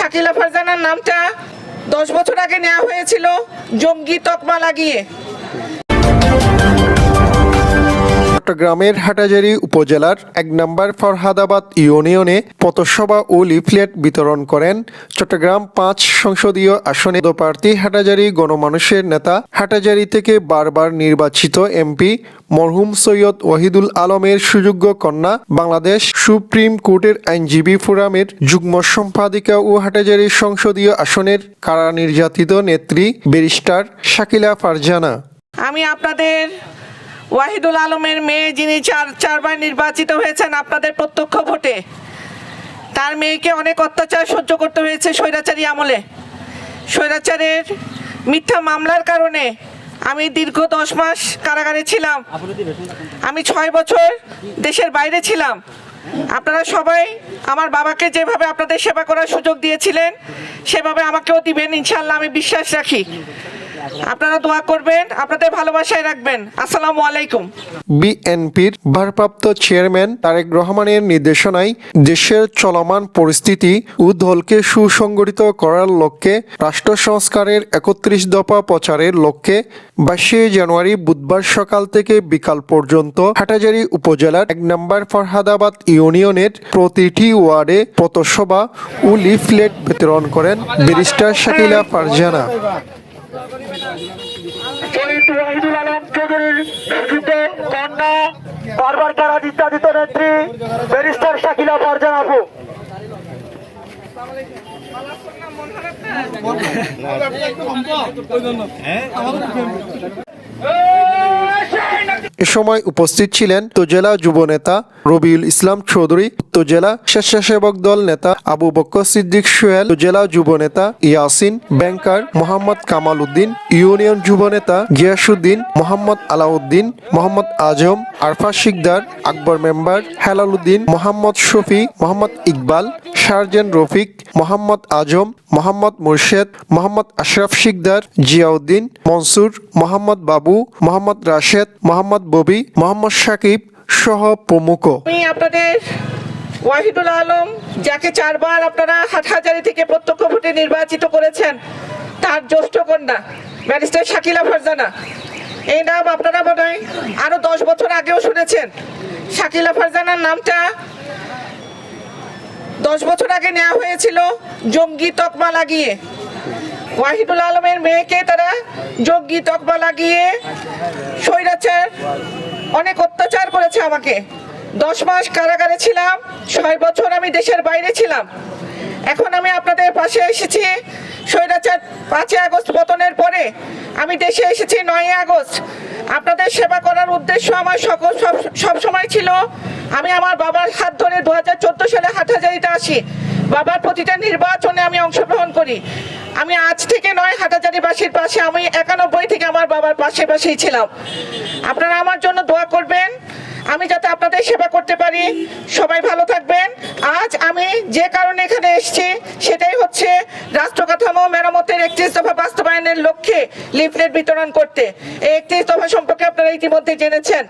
শাকিলা ফারজানার নামটা দশ বছর আগে নেওয়া হয়েছিল জঙ্গি তকমা লাগিয়ে। চট্টগ্রামের হাটাজারি উপজেলার এক নম্বর ফরহাদাবাদ ইউনিয়নে পথসভা ও লিফলেট বিতরণ করেন চট্টগ্রাম পাঁচ সংসদীয় আসনে প্রার্থী হাটাজারি গণমানুষের নেতা, হাটাজারি থেকে বারবার নির্বাচিত এমপি মরহুম সৈয়দ ওয়াহিদুল আলমের সুযোগ্য কন্যা, বাংলাদেশ সুপ্রিম কোর্টের আইনজীবী ফোরামের যুগ্ম সম্পাদিকা ও হাটাজারি সংসদীয় আসনের কারা নির্যাতিত নেত্রী ব্যারিস্টার শাকিলা ফারজানা। আমি আপনাদের ওয়াহিদুল আলমের মেয়ে যিনি চার, চারবার নির্বাচিত হয়েছেন আপনাদের প্রত্যক্ষ ভোটে, তার মেয়েকে অনেক অত্যাচার সহ্য করতে হয়েছে স্বৈরাচারী আমলে। স্বৈরাচারের মিথ্যা মামলার কারণে আমি দীর্ঘ দশ মাস কারাগারে ছিলাম। আমি ছয় বছর দেশের বাইরে ছিলাম। আপনারা সবাই আমার বাবাকে যেভাবে আপনাদের সেবা করার সুযোগ দিয়েছিলেন, সেভাবে আমাকেও দিবেন ইনশাল্লাহ আমি বিশ্বাস রাখি। আপনারা দোয়া করবেন, আপনাদের ভালোবাসায় রাখবেন। আসসালামু আলাইকুম। বিএনপির ভারপ্রাপ্ত চেয়ারম্যান তারেক রহমানের নির্দেশনায় দেশের চলমান পরিস্থিতি ও দলকে সুসংগঠিত করার লক্ষ্যে রাষ্ট্র সংস্কারের একত্রিশ দফা প্রচারের লক্ষ্যে বাইশে জানুয়ারি বুধবার সকাল থেকে বিকাল পর্যন্ত হাটাজারি উপজেলার এক নম্বর ফরহাদাবাদ ইউনিয়নের প্রতিটি ওয়ার্ডে পথসভা ও লিফলেট বিতরণ করেন ব্যারিস্টার শাকিলা ফারজানা। শহীদ ওয়াহিদুল আলম চৌধুরীর সুযোগ্য কন্যা বারবার তারা নির্যাতিত নেত্রী ব্যারিস্টার শাকিলা ফারজান আপু এ সময় উপস্থিত ছিলেন উপজেলা যুবনেতা রবিউল ইসলাম চৌধুরী উপজেলা স্বেচ্ছাসেবক দল নেতা আবু বক্কর সিদ্দিক সোহেল উপজেলা যুবনেতা ইয়াসিন, ব্যাংকার মোহাম্মদ কামাল উদ্দিন, ইউনিয়ন যুবনেতা গিয়াসুদ্দিন মোহাম্মদ আলাউদ্দিন, মোহাম্মদ আজম, আরফা শিকদার, আকবর মেম্বার হেলাল উদ্দিন, মোহাম্মদ শফি, মোহাম্মদ ইকবাল শারজেন রফিক, মোহাম্মদ আজম, মোহাম্মদ মুর্শেদ, মোহাম্মদ আশরাফ শিকদার, জিয়াউদ্দিন, মনসুর, মোহাম্মদ বাবু, মোহাম্মদ রাশেদ, মোহাম্মদ ববি, মোহাম্মদ সাকিব সহ প্রমুখ। আপনাদের ওয়াহিদুল আলম, যাকে চারবার আপনারা হাটহাজারি থেকে প্রত্যক্ষ ভোটে নির্বাচিত করেছেন, তার জ্যেষ্ঠ কন্যা, ব্যারিস্টার শাকিলা ফারজানা। এই নাম আপনারা মনে হয় আরও দশ বছর আগেও শুনেছেন। শাকিলা ফারজানার নামটা দশ বছর আগে নেওয়া হয়েছিল জঙ্গি তকমা লাগিয়ে। ওয়াহিদুল আলমের মেয়েকে তারা জঙ্গি তকমা লাগিয়ে স্বৈরাচার, অনেক অত্যাচার করেছে আমাকে। দশ মাস কারাগারে ছিলাম, ছয় বছর আমি দেশের বাইরে ছিলাম। এখন আমি আপনাদের পাশে এসেছি, স্বৈরাচার পাঁচই আগস্ট পতনের পরে। আমি দেশে এসেছি নয়ই আগস্ট। আপনাদের সেবা করার উদ্দেশ্য আমার সকল সব সময় ছিল। আমি আমার বাবার হাত ধরে দু হাজার চোদ্দ সালে হাটহাজারিতে আসি। বাবার প্রতিটা নির্বাচনে আমি অংশগ্রহণ করি। আমি আজ থেকে নয় হাটাজারিবাসীর পাশে আমি একানব্বই থেকে আমার বাবার পাশে পাশেই ছিলাম। আপনারা আমার জন্য দোয়া করবেন। আমি যাতে আপনাদের সেবা করতে পারি। সবাই ভালো থাকবেন। আজ আমি যে কারণে এখানে এসেছি, সেটাই হচ্ছে রাষ্ট্রকাঠামো মেরামতের একত্রিশ দফা বাস্তবায়নের লক্ষ্যে লিফলেট বিতরণ করতে। এই একত্রিশ দফা সম্পর্কে আপনারা ইতিমধ্যে জেনেছেন।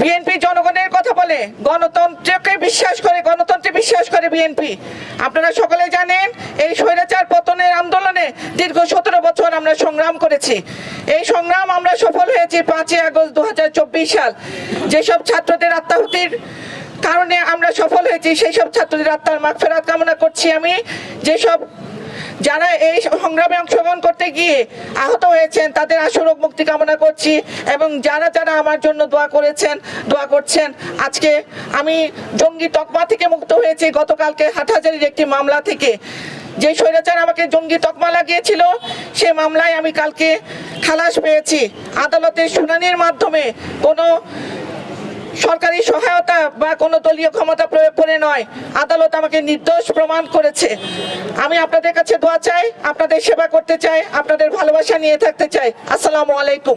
বিএনপি জনগণের কথা বলে, গণতন্ত্রকে বিশ্বাস করে, গণতন্ত্রে বিশ্বাস করে বিএনপি। আপনারা সকলে জানেন, এই স্বৈরাচার পতনের আন্দোলনে দীর্ঘ সতেরো বছর আমরা সংগ্রাম করেছি। এই সংগ্রাম আমরা সফল হয়েছি পাঁচই আগস্ট দু হাজার চব্বিশ সাল। যেসব ছাত্রদের আত্মাহুতির কারণে আমরা সফল হয়েছি, সেই সব ছাত্রদের আত্মার মাগফেরাত কামনা করছি আমি। যেসব যারা এই সংগ্রামে অংশগ্রহণ করতে গিয়ে আহত হয়েছেন, তাদের আশুরোগ মুক্তি কামনা করছি এবং যারা যারা আমার জন্য দোয়া করেছেন, দোয়া করছেন, আজকে আমি জঙ্গি তকমা থেকে মুক্ত হয়েছি। গতকালকে হাটহাজারির একটি মামলা থেকে যে স্বৈরাচার আমাকে জঙ্গি তকমা লাগিয়েছিল, সে মামলায় আমি কালকে খালাস পেয়েছি। আদালতের শুনানির মাধ্যমে কোনো সরকারি সহায়তা বা কোনো দলীয় ক্ষমতা প্রয়োগ করে নয়। আদালত আমাকে নির্দোষ প্রমাণ করেছে। আমি আপনাদের কাছে দোয়া চাই, আপনাদের সেবা করতে চাই, আপনাদের ভালোবাসা নিয়ে থাকতে চাই। আসসালামু আলাইকুম।